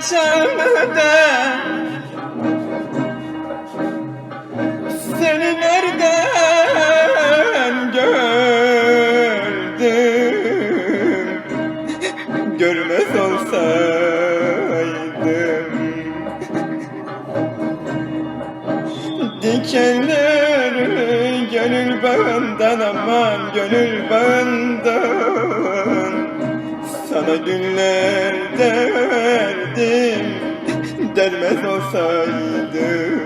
çağda Seni nereden gördüm? Görmez olsaydım. Dikenleri gönül bağından aman gönül bağından Sana günlerde verdim dermez olsaydım.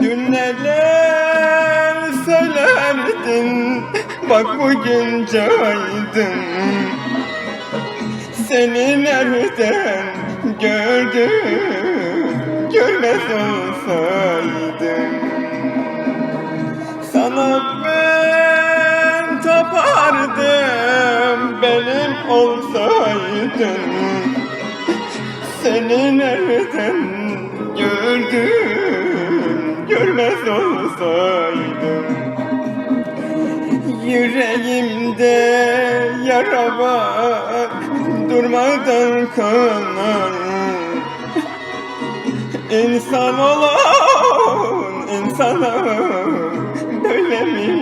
Dün neler söylerdin bak bugün caydın. Seni nereden gördüm görmez olsaydım benim olsaydın Seni nereden gördüm görmez olsaydım Yüreğimde yara var durmadan kanar İnsan olan insana böyle mi?